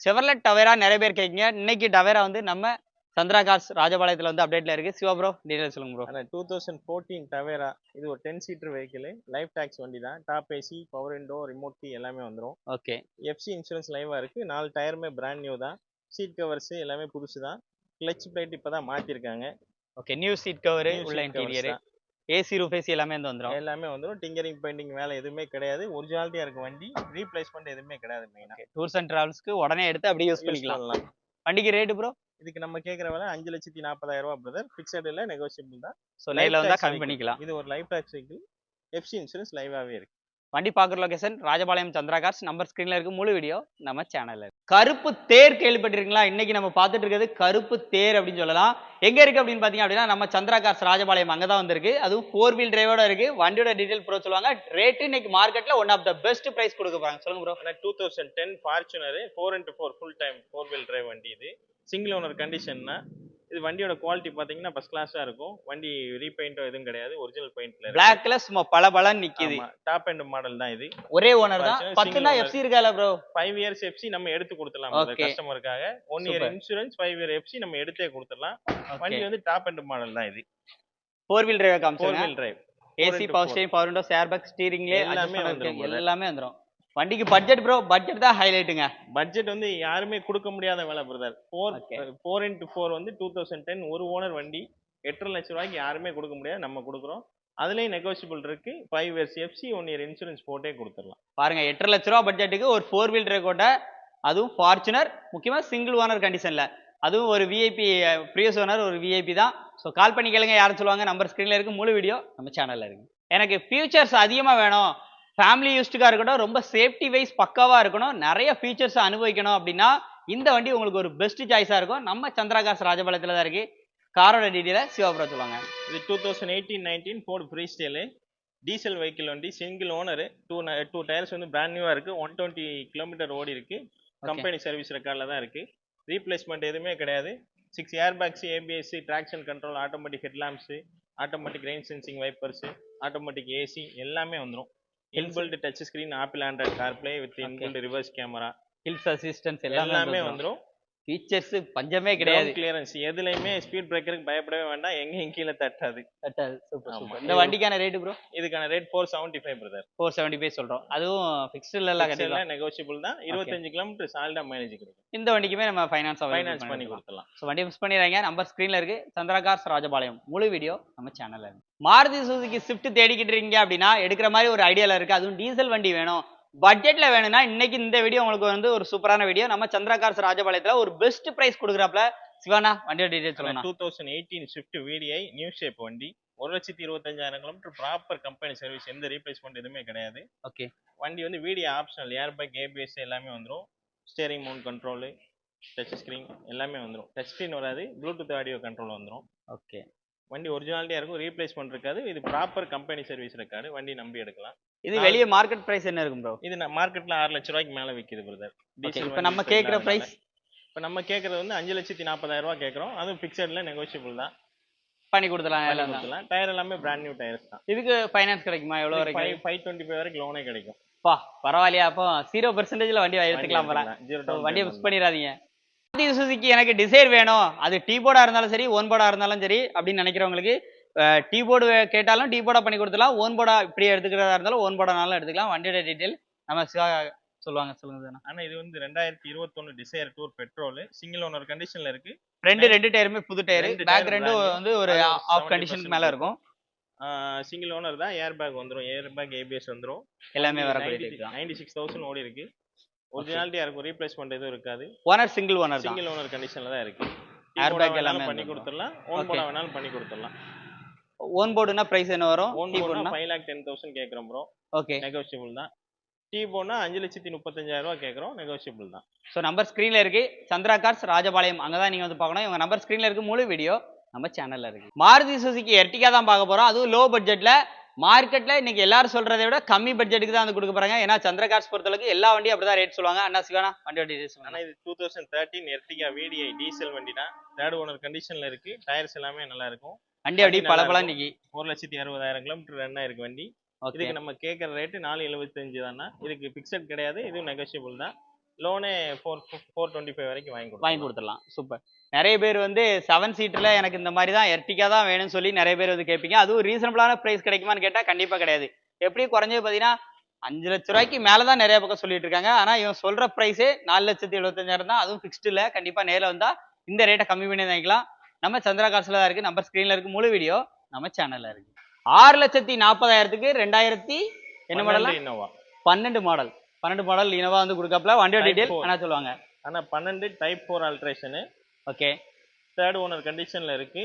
Chevrolet Tavera நிறைய பேர் கேட்குங்க இன்னைக்கு டவேரா வந்து நம்ம சந்திரா கார்ஸ் ராஜபாளையத்துல வந்து அப்டேட்ல இருக்கு. சிவா ப்ரோ டீடைல் சொல்லுங்க bro two thousand fourteen Tavera இது ஒரு ten seater vehicle life tax வண்டி தான் top AC power window remote key எல்லாமே வந்துடும் ஓகே எஃப்சி இன்சூரன்ஸ் லைவாக இருக்குது நாலு டயருமே பிராண்ட் நியூ தான். சீட் கவர்ஸ் எல்லாமே புதுசு தான் கிளச் பிளேட் இப்போ தான் மாற்றிருக்காங்க ஓகே நியூ சீட் கவர் உள்ள இன்டீரியர் ஏசி ரூஃப் ஏசி எல்லாமே வந்து வந்துரும். எல்லாமே வந்துடும் டிங்கரிங் பெயிண்டிங் வேலை எதுவுமே கிடையாது. ஒரிஜினாலிட்டியாக இருக்கு வண்டி ரீப்ளேஸ்மெண்ட் எதுவுமே கிடையாது மெயினாக டூர்ஸ் அண்ட் டிராவல்ஸ்க்கு உடனே எடுத்து அப்படியே யூஸ் பண்ணிக்கலாம். வண்டிக்கு ரேட்டு ப்ரோ இதுக்கு நம்ம கேட்குற விலை அஞ்சு லட்சத்தி நாற்பதாயிரம் ரூபா பிரதர் ஃபிக்ஸட் இல்லை நெகோசியபிள் தான். ஸோ நேரில் வந்தா tax கம்மி. பண்ணிக்கலாம். இது ஒரு life tax vehicle FC insurance லைவாகவே இருக்கு. வண்டி பார்க்குற location Rajapalayam Chandra cars number ஸ்க்ரீனில் இருக்கு முழு வீடியோ நம்ம சேனல்ல கருப்பு தேர் கேள்விப்பட்டிருக்கீங்களா? இன்னைக்கு நம்ம பார்த்துட்டு இருக்கிறது கருப்பு தேர் அப்படின்னு சொல்லலாம். எங்க இருக்கு அப்படின்னு பாத்தீங்க அப்படின்னா நம்ம சந்திரா கார்ஸ் ராஜபாளையம் அங்கதான் வந்திருக்கு. அதுவும் ஃபோர் வீல் டிரைவோட இருக்கு. வண்டியோட டீட்டெயில் ப்ரோ சொல்லுவாங்க. ரேட்டு இன்னைக்கு மார்க்கெட்ல one of the best price கொடுக்க போகிறாங்க சொல்லுங்க ப்ரோ ஆனால் two thousand ten Fortuner four into four full time four wheel drive வண்டி இது. சிங்கிள் ஓனர் கண்டிஷன்னா இது வண்டியோட குவாலிட்டி பார்த்தீங்கன்னா ஃபஸ்ட் கிளாஸாக இருக்கும். வண்டி ரீபெயிண்டோ எதுவும் கிடையாது. ஒரிஜினல் பெயிண்ட்ல பிளாக்ல சும்மா பல பலன்னு நிக்குது. டாப் அண்ட் மாடல் தான் இது. ஒரே ஓனர் தான். பத்துனா. எஃப்சி இருக்கால ப்ரோ ஃபைவ் இயர்ஸ் எஃப்சி நம்ம எடுத்து கொடுத்துடலாம். கஸ்டமருக்காக one year. Insurance five year FC நம்ம எடுத்தே கொடுத்துடலாம். வண்டி வந்து டாப் அண்ட் மாடல் தான் இது. ஃபோர் வீல் டிரைவர் ஃபோர் காமிச்சாங்க wheel drive AC power four. Steering power window chair back ஸ்டீரிங்லே எல்லாமே வந்துரும். எல்லாமே வந்துரும். வண்டிக்கு பட்ஜெட் ப்ரோ பட்ஜெட் தான் ஹைலைட்டுங்க பட்ஜெட் வந்து யாருமே கொடுக்க முடியாத விலை brother four. Four into four வந்து டூ தௌசண்ட் டென் ஒரு ஓனர் வண்டி எட்டரை லட்ச ரூபாய்க்கு யாருமே கொடுக்க முடியாது நம்ம கொடுக்குறோம். அதுலேயும் நெகோசியபிள் இருக்கு. Five years FC one year insurance போட்டே கொடுத்துடலாம். பாருங்க எட்டரை லட்ச ரூபா பட்ஜெட்டுக்கு ஒரு ஃபோர் வீல் டிரைவ் கொண்ட அதுவும் ஃபார்ச்சுனர் முக்கியமா சிங்கிள் ஓனர் கண்டிஷன்ல அதுவும் ஒரு விஐபி ப்ரீவியஸ் ஓனர் ஒரு விஐபி தான். ஸோ கால் பண்ணி கேளுங்க யாரும் சொல்லுவாங்க நம்பர் ஸ்க்ரீன்ல இருக்கு முழு வீடியோ நம்ம சேனல்ல இருக்கு. எனக்கு ஃபியூச்சர்ஸ் அதிகமா வேணும். ஃபேமிலி யூஸ்டுக்காக இருக்கட்டும் ரொம்ப சேஃப்டி வைஸ் பக்காவா இருக்கணும் நிறைய ஃபீச்சர்ஸ் அனுபவிக்கணும் அப்படின்னா இந்த வண்டி உங்களுக்கு ஒரு பெஸ்ட் சாய்ஸா இருக்கும். நம்ம சந்திரா காசு ராஜபாளையத்துல தான் இருக்கு. காரோட டீட்டெயில சிவாபுரம் சொல்லுவாங்க இது two thousand eighteen nineteen Ford Freestyle diesel vehicle வண்டி single owner two two tyres வந்து பிராண்ட் நியூவாக இருக்குது ஒன் டுவெண்ட்டி கிலோமீட்டர் ஓடி இருக்கு. கம்பெனி சர்வீஸ் ரெக்கார்டில் தான் இருக்குது ரீப்ளேஸ்மெண்ட் எதுவுமே கிடையாது. Six air bags ABS traction control automatic headlamps automatic rain sensing wipers automatic AC எல்லாமே வந்துடும் inbuilt touch screen Apple Android CarPlay with inbuilt reverse camera hills assistance எல்லாமே வந்துடும் ஃபீச்சர்ஸ் பஞ்சமே கிடையாது. கிளியரன்ஸ் எதுலையுமே ஸ்பீட் பிரேக்கருக்கு பயப்படவே வேண்டாம். எங்கேயும் கீழே தட்டாது. சூப்பர் ஆமா. சூப்பர் இந்த வண்டிக்கான ரேட்டு ப்ரோ இதுக்கான rate four seventy five brother four seventy five சொல்றோம். அதுவும் ஃபிக்ஸ்டில் எல்லாம் கட்டிடலாம். நெகோசியபிள் தான். இருபத்தஞ்சு கிலோமீட்டர் சாலிடா மைலேஜ் கிடைக்கும். இந்த வண்டிக்குமே நம்ம ஃபைனான்ஸ் ஃபைனான்ஸ் பண்ணி கொடுத்துடலாம். ஸோ வண்டி மிஸ் பண்ணிடுறாங்க நம்பர் ஸ்க்ரீன்ல இருக்கு. சந்திரா கார்ஸ் ராஜபாளையம். முழு வீடியோ நம்ம சேனல்ல இருக்கு. மாருதி சுசுகி ஸ்விஃப்ட் தேடிக்கிட்டு இருக்கீங்க அப்படின்னா எடுக்கிற மாதிரி ஒரு ஐடியால இருக்கு. அதுவும் டீசல் வண்டி வேணும். பட்ஜெட்ல வேணும்னா இன்னைக்கு இந்த வீடியோ உங்களுக்கு வந்து ஒரு சூப்பரான வீடியோ நம்ம சந்திரா கார்ஸ் ராஜபாளையத்துல ஒரு பெஸ்ட் பிரைஸ் கொடுக்குறாப்ல சிவானா வண்டியோட டீடைல்ஸ் சொல்லணும் two thousand eighteen Swift VDI new shape வண்டி. ஒரு லட்சத்தி இருபத்தஞ்சாயிரம் கிலோமீட்டர் ப்ராப்பர் கம்பெனி சர்வீஸ் எந்த ரீப்ளேஸ்மெண்ட் எதுவுமே கிடையாது. ஓகே வண்டி வந்து video optional air bag ABS எல்லாமே வந்துடும் steering mount control touch screen எல்லாமே வந்துடும் டச் ஸ்க்ரீன் வராது. ப்ளூடூத் ஆடியோ கண்ட்ரோல் வந்துடும் ஓகே வண்டி ஒரிஜினாலிட்டியாக இருக்கும். ரீப்ளேஸ்மெண்ட் இருக்காது. இது ப்ராப்பர் கம்பெனி சர்வீஸ் இருக்காது. வண்டி நம்பி எடுக்கலாம். இது வெளியே மார்க்கெட் பிரைஸ் என்ன இருக்கும் ப்ரோ இது மார்க்கெட்ல ஆறு லட்ச ரூபாய்க்கு மேல விக்குது பிரதர் இப்போ நம்ம கேட்குற பிரைஸ் இப்போ நம்ம கேட்கறது வந்து அஞ்சு லட்சத்தி நாற்பதாயிரம் ரூபாய் கேட்குறோம் அதுவும் ஃபிக்ஸட்ல நெகோஷியபிள் தான். பண்ணி கொடுத்துலாம் எல்லாம். கொடுத்துலாம் டயர் எல்லாமே பிராண்ட் நியூ டயர்ஸ் தான். இதுக்கு ஃபைனான்ஸ் கிடைக்குமா? எவ்வளோ வரைக்கும்? ஃபைவ் டுவெண்ட்டி ஃபைவ் வரைக்கும் லோனே கிடைக்கும். பா பரவாயில்லையா? அப்போ ஜீரோ பெர்சன்டேஜ்ல வண்டி எடுத்துக்கலாம் So, வண்டியை மிஸ் பண்ணிடாதீங்க. மாருதி சுசுகி எனக்கு டிசைர் வேணும். அது டீ போர்டா இருந்தாலும் சரி ஓன் போர்டா இருந்தாலும் சரி அப்படின்னு நினைக்கிறவங்களுக்கு டீ போர்டு கேட்டாலும் டீ போர்டா பண்ணி கொடுத்துலாம் ஓன் போர்டா இப்படி எடுத்துக்கிறதா இருந்தாலும் ஓன் போர்டானாலும் எடுத்துக்கலாம். வண்டியோட டீட்டெயில் நம்ம சிவா சொல்லுவாங்க. சொல்லுங்க தானே. ஆனா இது வந்து ரெண்டாயிரத்தி இருபத்தொன்னு Dzire tour petrol single owner கண்டிஷன்ல இருக்கு. ரெண்டு ரெண்டு டயருமே புது டயர் ரெண்டு பேக் new. வந்து ஒரு ஆஃப் 70% கண்டிஷனுக்கு மேல இருக்கும். சிங்கிள் ஓனர் தான் ஏர் பேக் வந்துடும் ஏர் பேக் ஏபிஎஸ் வந்துடும் எல்லாமே வரக்கூடிய நைன்டி சிக்ஸ் தௌசண்ட் ஓடி இருக்கு. ஒரிஜினாலிட்டியா இருக்கும் ரீப்ளேஸ்மெண்ட் எதுவும் இருக்காது. Owner single owner single owner கண்டிஷன்ல தான் இருக்கு. Airbag Airbag எல்லாமே பண்ணி. கொடுத்துடலாம். ஓன். போட வேணாலும் பண்ணி கொடுத்துடலாம். ஓன் போர்டுனா பிரைஸ் என்ன வரும்? Own Fortuner five lakh ten thousand கேட்குறோம் ப்ரோ ஓகே நெகோஷியபிள் தான். டீ போனா அஞ்சு லட்சத்தி முப்பத்தஞ்சாயிரம் ரூபா கேட்குறோம் நெகோஷியபிள் தான். ஸோ நம்பர் ஸ்க்ரீனில் இருக்கு. சந்திரா கார்ஸ் ராஜபாளையம். அங்கே தான் நீங்கள் வந்து பார்க்கணும். இவங்க நம்பர் ஸ்க்ரீனில் இருக்கு முழு வீடியோ நம்ம சேனலில் இருக்கு. மாருதி சுசுகி எர்டிகா தான் பார்க்க போகிறோம் அதுவும் லோ பட்ஜெட்டில் மார்க்கெட்டில் இன்னைக்கு எல்லாரும் சொல்றதை விட கம்மி பட்ஜெட்டுக்கு தான் வந்து கொடுக்க போறாங்க. ஏன்னா சந்திரா கார்ஸ் பொறுத்தளவுக்கு எல்லா வண்டியும் அப்படி தான் ரேட் சொல்லுவாங்க. அண்ணா சிவானா வண்டியோட டீடைல்ஸ் ஆனா இது two thousand thirteen Ertiga VDI diesel வண்டி தான் தேர்ட் ஓனர் கண்டிஷன்ல இருக்கு. டயர்ஸ் எல்லாமே நல்லா இருக்கும். வண்டி அப்படி வண்டி பல பல. இன்னைக்கு ஒரு லட்சத்தி அறுபதாயிரம் கிலோமீட்டர் ரன் ஆயிருக்கு வண்டி. இதுக்கு நம்ம கேட்குற ரேட்டு நாலு எழுபத்தஞ்சு தானே? இதுக்கு பிக்சட் கிடையாது இதுவும் நெகோஷியபிள் தான். லோனே ஃபோர் ஃபோர் டுவெண்ட்டி ஃபைவ் வரைக்கும் வாங்கி வாங்கி கொடுத்துடலாம். சூப்பர் நிறைய பேர் வந்து செவன் சீட்டில் எனக்கு இந்த மாதிரி தான் எர்டிகா தான் வேணும்னு சொல்லி நிறைய பேர் வந்து கேட்பீங்க அதுவும் ரீசனபிளான ப்ரைஸ் கிடைக்குமான்னு கேட்டால் கண்டிப்பாக கிடையாது. எப்படி குறைஞ்சது பார்த்தீங்கன்னா அஞ்சு லட்ச ரூபாய்க்கு மேலே தான் நிறைய பக்கம் சொல்லிட்டு இருக்காங்க. ஆனால் இவன் சொல்கிற ப்ரைஸே நாலு லட்சத்தி எழுபத்தஞ்சாயிரம் தான். அதுவும் ஃபிக்ஸ்டு இல்லை. கண்டிப்பாக நேரில் வந்தால் இந்த ரேட்டை கம்மி பண்ணி வாங்கிக்கலாம். நம்ம சந்திரா காசில் தான் இருக்குது நம்பர் ஸ்க்ரீனில் இருக்குது முழு வீடியோ நம்ம சேனலில் இருக்குது ஆறு லட்சத்தி நாற்பதாயிரத்துக்கு ரெண்டாயிரத்தி என்ன மாடலாம் இன்னோவா பன்னெண்டு மாடல் பன்னெண்டு மாடல் இனோவா வந்து கொடுக்காப்புல வண்டியோட டீடைல். என்ன சொல்லுவாங்க. ஆனால் பன்னெண்டு type four alteration okay. Third owner கண்டிஷனில் இருக்கு.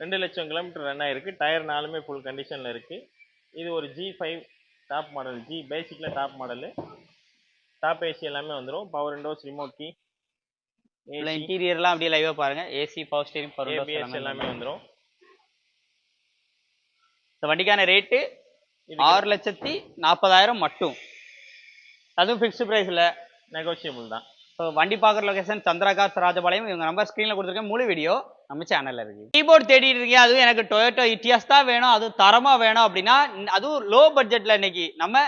ரெண்டு லட்சம் கிலோமீட்டர் ரன் ஆயிருக்கு. டயர் நாலுமே ஃபுல் கண்டிஷனில் இருக்கு. இது ஒரு G five top model G பேசிக்கில் top model top AC எல்லாமே வந்துடும் பவர் விண்டோஸ் ரிமோட் கீ இதில் இன்டீரியர்லாம் அப்படியே லைவாக பாருங்க. ஏசி பவர் ஸ்டீரிங் பவர் எல்லாமே வந்துடும் இந்த வண்டிக்கான ரேட்டு ஆறு லட்சத்தி நாற்பதாயிரம் மட்டும். அதுவும் ஃபிக்ஸ்டு ப்ரைஸ் இல்லை நெகோஷியபிள் தான். ஸோ வண்டி பார்க்குற லொகேஷன் சந்திரா கார்ஸ் ராஜபாளையம் இவங்க நம்பர் ஸ்க்ரீனில் கொடுத்துருக்கேன் முழு வீடியோ நம்ம சேனலில் இருக்கு. கீபோர்ட் தேடிட்டு இருக்கீங்க அதுவும் எனக்கு டொயோட்டோ இட்டியாஸ் தான் வேணும் அதுவும் தரமாக வேணும் அப்படின்னா அதுவும் லோ பட்ஜெட்டில் இன்னைக்கு நம்ம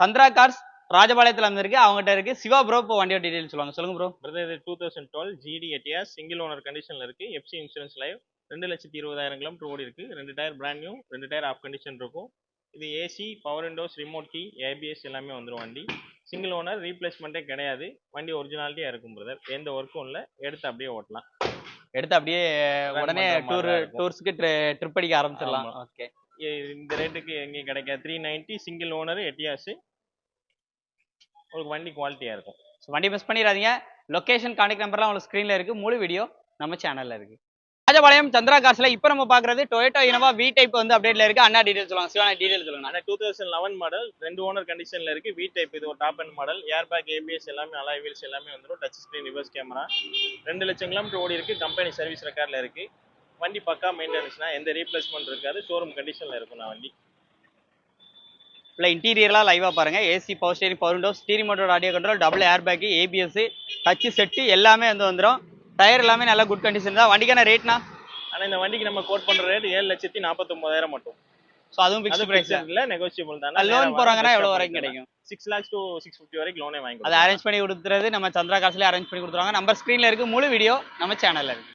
சந்திரா கார்ஸ் ராஜபாளையத்தில் வந்திருக்கு அவங்ககிட்ட இருக்கு. சிவா ப்ரோ இப்போ வண்டியோட டீடைல் சொல்லுவாங்க. சொல்லுங்க ப்ரோ பிரதர் இது two thousand twelve GD எட்டியா? Single owner கண்டிஷனில் இருக்கு. எஃப்சி இன்சூரன்ஸ் லைவ் ரெண்டு லட்சத்தி இருபதாயிரம் கிலோமீட்டர் ஓடி இருக்கு. ரெண்டு டயர் பிராண்ட் நியூ ரெண்டு டயர் ஆஃப் கண்டிஷன் இருக்கும். இது AC power windows remote key ABS எல்லாமே வந்துடும் வண்டி. சிங்கிள் ஓனர் ரீப்ளேஸ்மெண்ட்டே கிடையாது. வண்டி ஒரிஜினாலிட்டியாக இருக்கும் பிரதர் எந்த ஒர்க்கும் இல்லை. எடுத்து அப்படியே ஓட்டலாம். எடுத்து அப்படியே உடனே டூர். டூர்ஸ்க்கு ட்ரிப் அடிக்க ஆரம்பிச்சிடலாம். ஓகே இந்த ரேட்டுக்கு எங்கேயும் கிடைக்காது. Three ninety single owner Etios உங்களுக்கு வண்டி குவாலிட்டியாக இருக்கும். ஸோ வண்டி மிஸ் பண்ணிடாதீங்க. லொகேஷன் கான்டாக்ட் நம்பர்லாம் உங்களுக்கு ஸ்க்ரீனில் இருக்கு. முழு வீடியோ நம்ம சேனலில் இருக்கு. ராஜபாளையம் சந்திரா கார்ஸ்ல இப்போ நம்ம பார்க்குறது டொயோட்டோ இனோவா வி டைப் வந்து அப்டேட்ல இருக்கு. அண்ணா டீடைல் சொல்லுவாங்க சிவானா டீடைல் சொல்லுங்க. ஆனால் டூ தௌசண்ட் லெவன் மாடல் ரெண்டு ஓனர் கண்டிஷனில் இருக்குது வி டைப் இது ஒரு top end model air bag ABS எல்லாமே அலாய் வீல்ஸ் எல்லாமே வந்துடும் டச் ஸ்க்ரீன் ரிவர்ஸ் கேமரா ரெண்டு லட்சம் கிலோமீட்டர் ஓடி இருக்கு. கம்பெனி சர்வீஸ் ரெக்கார்டில் இருக்கு. வண்டி பக்கா மெயின்டெனன்ஸ்னா எந்த ரீப்ளேஸ்மெண்ட் இருக்காது. ஷோரூம் கண்டிஷனில் இருக்கும் நான் வண்டி. இல்லை இன்டீரியர்லாம் லைவாக பாருங்க. AC power steering power window steering motor audio control double air bag ABS touch set எல்லாமே வந்து வந்துடும் டயர் எல்லாமே நல்ல குட் கண்டிஷன் தான். வண்டிக்கான ரேட்னா ஆனால் இந்த வண்டிக்கு நம்ம கோட் பண்ணுற ரேட் ஏழு லட்சத்தி நாற்பத்தொம்பதாயிரம் மட்டும். ஸோ அதுவும் அது ஃபிக்ஸ்ட் ப்ரைஸ் இல்லை நெகோசியபிள் தான். லோன் போறாங்கன்னா எவ்வளோ வரைக்கும் கிடைக்கும்? Six lakhs to six fifty வரைக்கும் லோனே வாங்கி அதை. அரேஞ்ச் பண்ணி கொடுத்துறது நம்ம சந்திரா அரேஞ்ச் பண்ணி கொடுத்துருவாங்க. நம்பர் ஸ்க்ரீனில் இருக்கு முழு வீடியோ நம்ம சேனலில் இருக்கு.